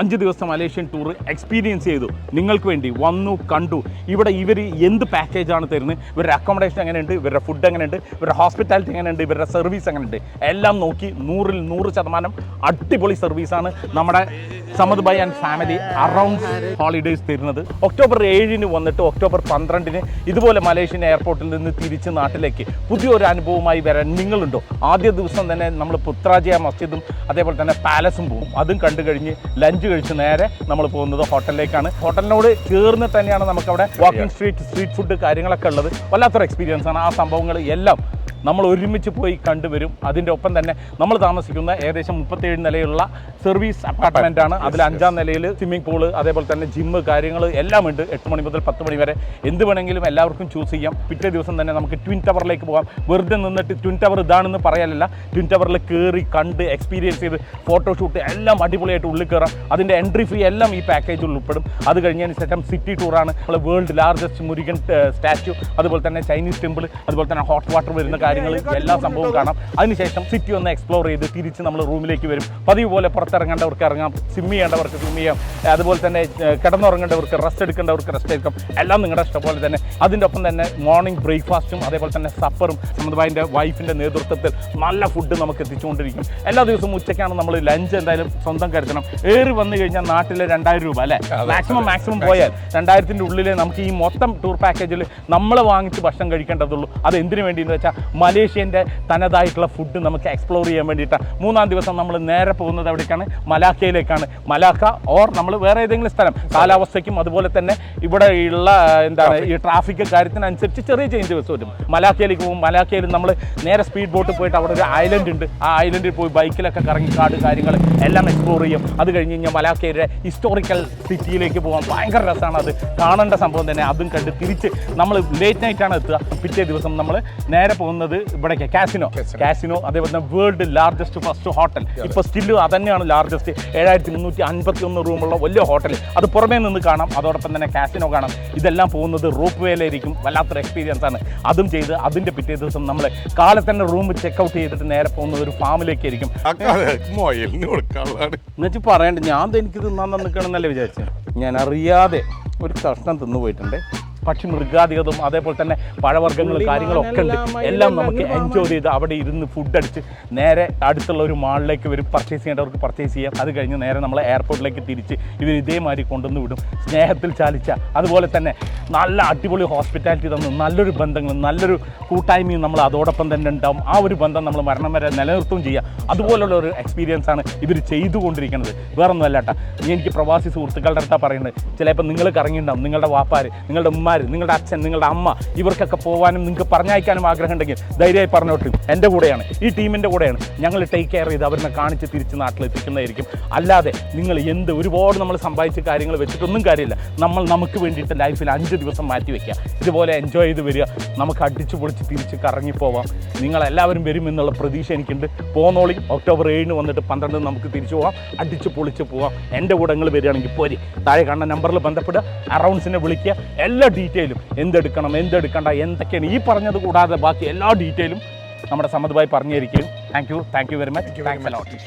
അഞ്ച് ദിവസം Malaysian tour experience ചെയ്തു. നിങ്ങൾക്ക് വേണ്ടി വന്നു കണ്ടു. ഇവിടെ ഇവർ എന്ത് പാക്കേജാണ് തരുന്നത്? ഇവരുടെ അക്കോമഡേഷൻ എങ്ങനെയുണ്ട്? ഇവരുടെ ഫുഡ് എങ്ങനെയുണ്ട്? ഇവരുടെ ഹോസ്പിറ്റാലിറ്റി എങ്ങനെയുണ്ട്? ഇവരുടെ സർവീസ് എങ്ങനെയുണ്ട്? എല്ലാം നോക്കി നൂറിൽ നൂറ് ശതമാനം അടിപൊളി സർവീസാണ് നമ്മുടെ Samad by and family around holidays തരുന്നത്. ഒക്ടോബർ ഏഴിന് വന്നിട്ട് ഒക്ടോബർ പന്ത്രണ്ടിന് ഇതുപോലെ മലേഷ്യൻ എയർപോർട്ടിൽ നിന്ന് തിരിച്ച് നാട്ടിലേക്ക് പുതിയൊരു അനുഭവമായി വരാൻ നിങ്ങളുണ്ടോ? ആദ്യ ദിവസം തന്നെ നമ്മൾ പുത്രാജയ മസ്ജിദും അതേപോലെ തന്നെ പാലസും പോകും. അതും കണ്ടു കഴിഞ്ഞ് ലഞ്ച് കഴിച്ച് നേരെ നമ്മൾ പോകുന്നത് ഹോട്ടലിലേക്കാണ്. ഹോട്ടലിനോട് ചേർന്ന് തന്നെയാണ് നമുക്കവിടെ വാക്കിംഗ് സ്ട്രീറ്റ് സ്ട്രീറ്റ് ഫുഡ് കാര്യങ്ങളൊക്കെ ഉള്ളത്. വല്ലാത്തൊരു എക്സ്പീരിയൻസ് ആണ്. ആ സംഭവങ്ങൾ എല്ലാം നമ്മൾ ഒരുമിച്ച് പോയി കണ്ടുവരും. അതിന്റെ ഒപ്പം തന്നെ നമ്മൾ താമസിക്കുന്ന ഏകദേശം മുപ്പത്തേഴ് നിലയുള്ള സർവീസ് അപ്പാർട്ട്മെന്റ് ആണ്. അതിൽ അഞ്ചാം നിലയിൽ സ്വിമ്മിംഗ് പൂൾ അതേപോലെ തന്നെ ജിമ്മ് കാര്യങ്ങൾ എല്ലാം ഉണ്ട്. എട്ട് മണി മുതൽ പത്ത് മണി വരെ എന്ത് വേണമെങ്കിലും എല്ലാവർക്കും ചൂസ് ചെയ്യാം. പിറ്റേ ദിവസം തന്നെ നമുക്ക് ട്വിൻ ടവറിലേക്ക് പോകാം. വെറുതെ നിന്നിട്ട് ട്വിൻ ടവർ ഇതാണെന്ന് പറയാനല്ല. ട്വിൻ ടവറിൽ കയറി കണ്ട് എക്സ്പീരിയൻസ് ചെയ്ത് ഫോട്ടോഷൂട്ട് എല്ലാം അടിപൊളിയായിട്ട് ഉള്ളിൽ കയറാം അതിന്റെ എൻട്രി ഫീ എല്ലാം ഈ പാക്കേജിൽ ഉൾപ്പെടും അത് കഴിഞ്ഞതിന് ശേഷം സിറ്റി ടൂറാണ് നമ്മൾ വേൾഡ് ലാർജസ്റ്റ് മുരുകൻ സ്റ്റാച്യു അതുപോലെ തന്നെ ചൈനീസ് ടെമ്പിൾ അതുപോലെ തന്നെ ഹോട്ട് വാട്ടർ വരുന്ന കാര്യങ്ങൾ എല്ലാ സംഭവവും കാണാം. അതിനുശേഷം സിറ്റി ഒന്ന് എക്സ്പ്ലോർ ചെയ്ത് തിരിച്ച് നമ്മൾ റൂമിലേക്ക് വരും. പതിവ് പോലെ പുറത്തിറങ്ങേണ്ടവർക്ക് ഇറങ്ങാം സ്വിം ചെയ്യേണ്ടവർക്ക് സ്വിം ചെയ്യാം. അതുപോലെ തന്നെ കിടന്നുറങ്ങേണ്ടവർക്ക് റെസ്റ്റ് എടുക്കേണ്ടവർക്ക് റെസ്റ്റ് എടുക്കാം. എല്ലാം നിങ്ങളുടെ ഇഷ്ടം പോലെ തന്നെ. അതിന്റെ ഒപ്പം തന്നെ മോർണിംഗ് ബ്രേക്ക്ഫാസ്റ്റും അതേപോലെ തന്നെ സപ്പറും സമുദായന്റെ വൈഫിന്റെ നേതൃത്വത്തിൽ നല്ല ഫുഡ് നമുക്ക് എത്തിച്ചുകൊണ്ടിരിക്കും. എല്ലാ ദിവസവും ഉച്ചയ്ക്കാണ് നമ്മൾ ലഞ്ച് എന്തായാലും സ്വന്തം കരുതണം. ഏറി വന്നു കഴിഞ്ഞാൽ നാട്ടിലെ രണ്ടായിരം രൂപ അല്ലേ? മാക്സിമം മാക്സിമം പോയാൽ രണ്ടായിരത്തിന്റെ ഉള്ളിൽ നമുക്ക് ഈ മൊത്തം ടൂർ പാക്കേജിൽ നമ്മൾ വാങ്ങിച്ച് ഭക്ഷണം കഴിക്കേണ്ടതുള്ളൂ. അത് എന്തിനു വേണ്ടിയെന്ന് വെച്ചാൽ മലേഷ്യന്റെ തനതായിട്ടുള്ള ഫുഡ് നമുക്ക് എക്സ്പ്ലോർ ചെയ്യാൻ വേണ്ടിയിട്ടാണ് മൂന്നാം ദിവസം നമ്മൾ നേരെ പോകുന്നത് എവിടേക്കാണ്? മലാക്കയിലേക്കാണ്. മലാക്ക ഓർ നമ്മൾ വേറെ ഏതെങ്കിലും സ്ഥലം. കാലാവസ്ഥയ്ക്കും അതുപോലെ തന്നെ ഇവിടെ ഉള്ള എന്താണ് ഈ ട്രാഫിക് കാര്യത്തിനനുസരിച്ച് ചെറിയ ചേഞ്ചസ് വരും. മലാക്കയിലേക്ക് പോകും. മലാക്കയിൽ നമ്മൾ നേരെ സ്പീഡ് ബോട്ട് പോയിട്ട് അവിടെ ഒരു ഐലൻഡ് ഉണ്ട്. ആ ഐലൻഡിൽ പോയി ബൈക്കിലൊക്കെ കറങ്ങി കാട് കാര്യങ്ങൾ എല്ലാം എക്സ്പ്ലോർ ചെയ്യും. അത് കഴിഞ്ഞ് കഴിഞ്ഞാൽ മലാക്കയുടെ ഹിസ്റ്റോറിക്കൽ സിറ്റിയിലേക്ക് പോകാൻ ഭയങ്കര രസമാണ് അത്. കാണേണ്ട സംഭവം തന്നെ. അതും കണ്ട് തിരിച്ച് നമ്മൾ ലേറ്റ് നൈറ്റാണ് എത്തുക. പിറ്റേ ദിവസം നമ്മൾ നേരെ പോകുന്നത് ഇവിടേക്ക്. കാസിനോ കാസിനോ അതേപോലെ തന്നെ വേൾഡ് ലാർജസ്റ്റ് ഫസ്റ്റ് ഹോട്ടൽ ഇപ്പോൾ സ്റ്റില്ല് അതന്നെയാണ് ലാർജസ്റ്റ് ഏഴായിരത്തി മുന്നൂറ്റി അൻപത്തി ഒന്ന് റൂമുള്ള വലിയ ഹോട്ടൽ അത് പുറമേ നിന്ന് കാണാം. അതോടൊപ്പം തന്നെ കാസിനോ കാണാം. ഇതെല്ലാം പോകുന്നത് റോപ്പ് വേയിലായിരിക്കും വല്ലാത്തൊരു എക്സ്പീരിയൻസ് ആണ്. അതും ചെയ്ത് അതിന്റെ പിറ്റേ ദിവസം നമ്മൾ കാലെ തന്നെ റൂം ചെക്ക് ഔട്ട് ചെയ്തിട്ട് നേരെ പോകുന്നത് ഒരു ഫാമിലേക്ക് ആയിരിക്കും. മൊയലിന് കൊടുക്കാനുള്ളതാണ്. എന്നുവെച്ച് പറയണ്ട ഞാൻ ദേ എനിക്ക് തിന്നാൻ നിൽക്കണമെന്നല്ലേ വിചാരിച്ചത് ഞാൻ അറിയാതെ ഒരു കഷ്ണം തിന്നു പോയിട്ടുണ്ട് പക്ഷി മൃഗാധികതും അതേപോലെ തന്നെ പഴവർഗങ്ങൾ കാര്യങ്ങളൊക്കെ ഉണ്ട്. എല്ലാം നമുക്ക് എൻജോയ് ചെയ്ത് അവിടെ ഇരുന്ന് ഫുഡ് അടിച്ച് നേരെ അടുത്തുള്ള ഒരു മാളിലേക്ക് വരും പർച്ചേസ് ചെയ്യേണ്ടവർക്ക് പർച്ചേസ് ചെയ്യാം. അത് കഴിഞ്ഞ് നേരെ നമ്മൾ എയർപോർട്ടിലേക്ക് തിരിച്ച് ഇവർ ഇതേമാതിരി കൊണ്ടുവന്ന് വിടും. സ്നേഹത്തിൽ ചാലിച്ച അതുപോലെ തന്നെ നല്ല അടിപൊളി ഹോസ്പിറ്റാലിറ്റി തന്നു നല്ലൊരു ബന്ധങ്ങളും നല്ലൊരു കൂട്ടായ്മയും നമ്മൾ അതോടൊപ്പം തന്നെ ഉണ്ടാവും. ആ ഒരു ബന്ധം നമ്മൾ മരണം വരെ നിലനിർത്തുകയും ചെയ്യാം. അതുപോലുള്ള ഒരു എക്സ്പീരിയൻസ് ആണ് ഇവർ ചെയ്തുകൊണ്ടിരിക്കുന്നത്. വേറൊന്നും ഒന്നുമല്ല കേട്ടോ എനിക്ക് പ്രവാസി സുഹൃത്തുക്കളുടെ അടുത്താണ് പറയുന്നത്. ചിലപ്പോൾ നിങ്ങൾ കറങ്ങിയിട്ടുണ്ടാവും. നിങ്ങളുടെ വാപ്പാർ നിങ്ങളുടെ ഉമ്മാർ നിങ്ങളുടെ അച്ഛൻ നിങ്ങളുടെ അമ്മ ഇവർക്കൊക്കെ പോകാനും നിങ്ങൾക്ക് പറഞ്ഞയക്കാനും ആഗ്രഹം ഉണ്ടെങ്കിൽ ധൈര്യമായി പറഞ്ഞോട്ട്. എന്റെ കൂടെയാണ്. ഈ ടീമിന്റെ കൂടെയാണ്. ഞങ്ങൾ ടേക്ക് കെയർ ചെയ്ത് അവരെ കാണിച്ച് തിരിച്ച് നാട്ടിലെത്തിക്കുന്നതായിരിക്കും. അല്ലാതെ നിങ്ങൾ എന്ത് ഒരുപാട് നമ്മൾ സമ്പാദിച്ച കാര്യങ്ങൾ വെച്ചിട്ടൊന്നും കാര്യമില്ല. നമ്മൾ നമുക്ക് വേണ്ടിയിട്ട് ലൈഫിൽ അഞ്ച് ദിവസം മാറ്റി വയ്ക്കുക ഇതുപോലെ എൻജോയ് ചെയ്ത് വരിക. നമുക്ക് അടിച്ചു പൊളിച്ച് തിരിച്ച് കറങ്ങിപ്പോവാം നിങ്ങളെല്ലാവരും വരും എന്നുള്ള പ്രതീക്ഷ എനിക്കുണ്ട്. പോന്നോളി. ഒക്ടോബർ ഏഴിന് വന്നിട്ട് പന്ത്രണ്ടിന് നമുക്ക് തിരിച്ചു പോവാം. അടിച്ച് പൊളിച്ച് പോവാം. എന്റെ കൂടെ നിങ്ങൾ വരികയാണെങ്കിൽ പോരി. താഴെ കാണുന്ന നമ്പറിൽ ബന്ധപ്പെടുക. അറൗണ്ട്സിനെ വിളിക്കുക. എല്ലാ ഡീറ്റെയിലും എന്തെടുക്കണം എന്തെടുക്കണ്ട എന്തൊക്കെയാണ് ഈ പറഞ്ഞത് കൂടാതെ ബാക്കി എല്ലാ ഡീറ്റെയിലും നമ്മുടെ സമ്മതമായി പറഞ്ഞു തരികയും thank you thank you very much thanks a lot